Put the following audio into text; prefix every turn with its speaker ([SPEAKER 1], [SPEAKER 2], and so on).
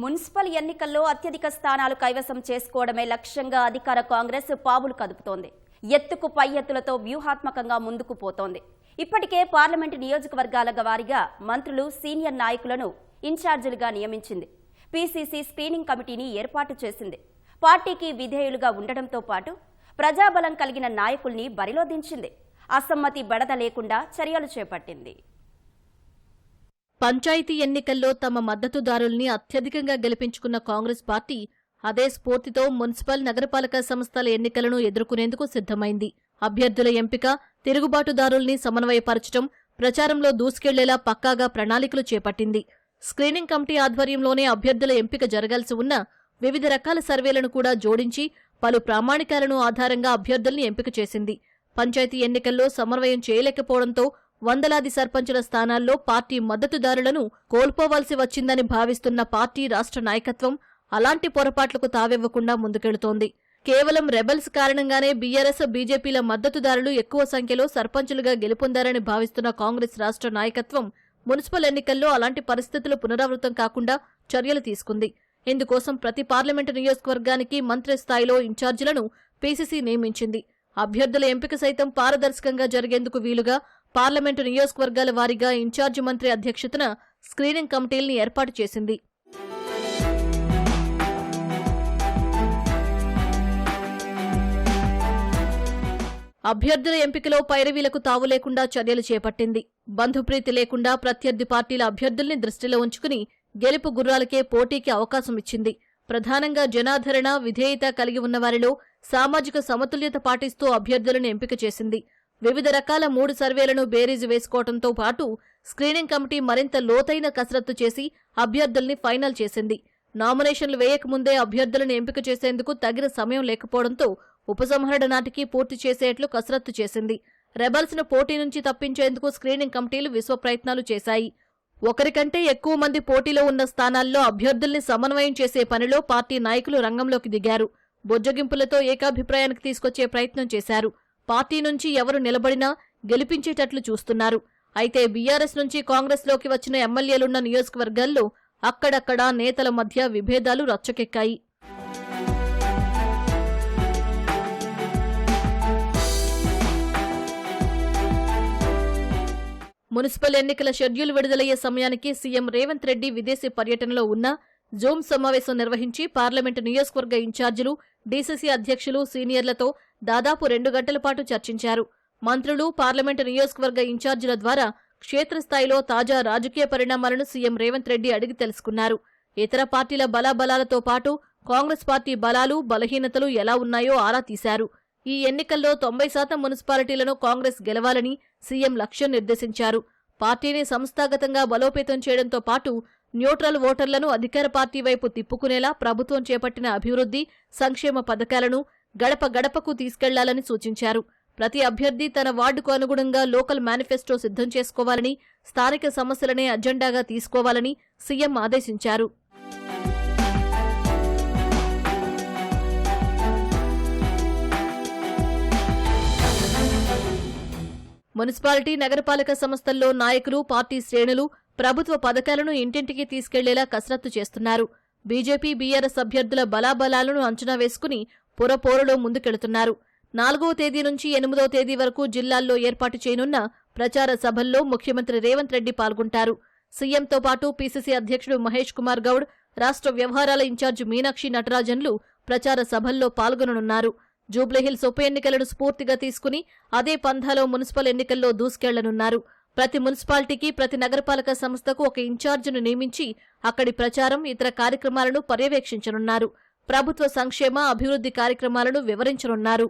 [SPEAKER 1] Municipal ఎన్నికల్లో అత్యధిక స్థానాలు కైవసం చేసుకోవడమే లక్ష్యంగా అధికార కాంగ్రెస్ పావులు కదుపుతోంది. ఎత్తుకు పై ఎత్తులతో వ్యూహాత్మకంగా ముందుకు పోతోంది. ఇప్పటికే పార్లమెంటు నియోజకవర్గాల వారీగా మంత్రులు సీనియర్ నాయకులను ఇన్ఛార్జీలుగా నియమించింది. పీసీసీ స్క్రీనింగ్ కమిటీని ఏర్పాటు చేసింది. పార్టీకి విధేయులుగా ఉండడంతో పాటు ప్రజాబలం కలిగిన నాయకుల్ని బరిలో దించింది. అసమ్మతి బెడద లేకుండా చర్యలు చేపట్టింది.
[SPEAKER 2] పంచాయతీ ఎన్నికల్లో తమ మద్దతుదారుల్ని అత్యధికంగా గెలిపించుకున్న కాంగ్రెస్ పార్టీ అదే స్ఫూర్తితో మున్సిపల్ నగరపాలక సంస్థల ఎన్నికలను ఎదుర్కొనేందుకు సిద్ధమైంది. అభ్యర్థుల ఎంపిక తిరుగుబాటుదారుల్ని సమన్వయపరచడం ప్రచారంలో దూసుకెళ్ళేలా పక్కాగా ప్రణాళికలు చేపట్టింది. స్క్రీనింగ్ కమిటీ ఆధ్వర్యంలోనే అభ్యర్థుల ఎంపిక జరగాల్సి ఉన్న వివిధ రకాల సర్వేలను కూడా జోడించి పలు ప్రామాణికాలను ఆధారంగా అభ్యర్థుల్ని ఎంపిక చేసింది. పంచాయతీ ఎన్నికల్లో సమన్వయం చేయలేకపోవడంతో వందలాది సర్పంచుల స్థానాల్లో పార్టీ మద్దతుదారులను కోల్పోవాల్సి వచ్చిందని భావిస్తున్న పార్టీ రాష్ట్ర నాయకత్వం అలాంటి పొరపాట్లకు తావివ్వకుండా ముందుకెళుతోంది. కేవలం రెబల్స్ కారణంగానే బీఆర్ఎస్ బీజేపీల మద్దతుదారులు ఎక్కువ సంఖ్యలో సర్పంచులుగా గెలుపొందారని భావిస్తున్న కాంగ్రెస్ రాష్ట్ర నాయకత్వం మున్సిపల్ ఎన్నికల్లో అలాంటి పరిస్థితులు పునరావృతం కాకుండా చర్యలు తీసుకుంది. ఇందుకోసం ప్రతి పార్లమెంటు నియోజకవర్గానికి మంత్రి స్థాయిలో ఇన్ఛార్జీలను పీసీసీ నియమించింది. అభ్యర్థుల ఎంపిక సైతం పారదర్శకంగా జరిగేందుకు వీలుగా పార్లమెంటు నియోజకవర్గాల వారీగా ఇన్ఛార్జి మంత్రి అధ్యక్షతన స్క్రీనింగ్ కమిటీల్ని ఏర్పాటు చేసింది. అభ్యర్థుల ఎంపికలో పైరవీలకు తావు లేకుండా చర్యలు చేపట్టింది. బంధుప్రీతి లేకుండా ప్రత్యర్థి పార్టీల అభ్యర్థుల్ని దృష్టిలో ఉంచుకుని గెలుపు గుర్రాలకే పోటీకి అవకాశం ఇచ్చింది. ప్రధానంగా జనాదరణ విధేయత కలిగి ఉన్నవారిలో సామాజిక సమతుల్యత పాటిస్తూ అభ్యర్థులను ఎంపిక చేసింది. వివిధ రకాల మూడు సర్వేలను బేరీజు వేసుకోవడంతో పాటు స్క్రీనింగ్ కమిటీ మరింత లోతైన కసరత్తు చేసి అభ్యర్థుల్ని ఫైనల్ చేసింది. నామినేషన్లు వేయకముందే అభ్యర్థులను ఎంపిక చేసేందుకు తగిన సమయం లేకపోవడంతో ఉపసంహరణ నాటికి పూర్తి చేసేట్లు కసరత్తు చేసింది. రెబల్స్ను పోటీ నుంచి తప్పించేందుకు స్క్రీనింగ్ కమిటీలు విశ్వ ప్రయత్నాలు చేశాయి. ఒకరికంటే ఎక్కువ మంది పోటీలో ఉన్న స్థానాల్లో అభ్యర్థుల్ని సమన్వయం చేసే పనిలో పార్టీ నాయకులు రంగంలోకి దిగారు. బొజ్జగింపులతో ఏకాభిప్రాయానికి తీసుకొచ్చే ప్రయత్నం చేశారు. పార్టీ నుంచి ఎవరు నిలబడినా గెలిపించేటట్లు చూస్తున్నారు. అయితే బీఆర్ఎస్ నుంచి కాంగ్రెస్లోకి వచ్చిన ఎమ్మెల్యేలున్న నియోజకవర్గాల్లో అక్కడక్కడా నేతల మధ్య విభేదాలు రచ్చకెక్కాయి. మున్సిపల్ ఎన్నికల షెడ్యూల్ విడుదలయ్యే సమయానికి సీఎం రేవంత్ రెడ్డి విదేశీ పర్యటనలో ఉన్న జూమ్ సమావేశం నిర్వహించి పార్లమెంటు నియోజకవర్గ ఇన్ఛార్జీలు డీసీసీ అధ్యక్షులు సీనియర్లతో దాదాపు రెండు గంటల పాటు చర్చించారు. మంత్రులు పార్లమెంటు నియోజకవర్గ ఇన్ఛార్జీల ద్వారా క్షేత్రస్థాయిలో తాజా రాజకీయ పరిణామాలను సీఎం రేవంత్ రెడ్డి అడిగి తెలుసుకున్నారు. ఇతర పార్టీల బలాబలాలతో పాటు కాంగ్రెస్ పార్టీ బలాలు బలహీనతలు ఎలా ఉన్నాయో ఆరా తీశారు. ఈ ఎన్నికల్లో తొంభై శాతం మున్సిపాలిటీలను కాంగ్రెస్ గెలవాలని సీఎం లక్ష్యం నిర్దేశించారు. పార్టీని సంస్థాగతంగా బలోపేతం చేయడంతో పాటు న్యూట్రల్ ఓటర్లను అధికార పార్టీ వైపు తిప్పుకునేలా ప్రభుత్వం చేపట్టిన అభివృద్ధి సంక్షేమ పథకాలను గడప గడపకు తీసుకెళ్ళాలని సూచించారు. ప్రతి అభ్యర్థి తన వార్డుకు అనుగుణంగా లోకల్ మేనిఫెస్టో సిద్ధం చేసుకోవాలని స్థానిక సమస్యలనే అజెండాగా తీసుకోవాలని సీఎం ఆదేశించారు. మున్సిపాలిటీ నగరపాలక సంస్థల్లో నాయకులు పార్టీ శ్రేణులు ప్రభుత్వ పథకాలను ఇంటింటికి తీసుకెళ్ళేలా కసరత్తు చేస్తున్నారు. బీజేపీ బీఆర్ఎస్ అభ్యర్థుల బలాబలాలను అంచనా వేసుకుని పొరపోరలో ముందుకెళుతున్నారు. నాలుగో తేదీ నుంచి ఎనిమిదో తేదీ వరకు జిల్లాల్లో ఏర్పాటు చేయనున్న ప్రచార సభల్లో ముఖ్యమంత్రి రేవంత్ రెడ్డి పాల్గొంటారు. సీఎంతో పాటు పీసీసీ అధ్యక్షుడు మహేష్ కుమార్ గౌడ్ రాష్ట్ర వ్యవహారాల ఇన్ఛార్జి మీనాక్షి నటరాజన్లు ప్రచార సభల్లో పాల్గొననున్నారు. జూబ్లీహిల్స్ ఉప ఎన్నికలను స్ఫూర్తిగా తీసుకుని అదే పంథాలో మున్సిపల్ ఎన్నికల్లో దూసుకెళ్ళనున్నారు. ప్రతి మున్సిపాలిటీకి ప్రతి నగరపాలక సంస్థకు ఒక ఇన్ఛార్జిను నియమించి అక్కడి ప్రచారం ఇతర కార్యక్రమాలను పర్యవేక్షించనున్నారు. ప్రభుత్వ సంక్షేమ అభివృద్ధి కార్యక్రమాలను వివరించనున్నారు.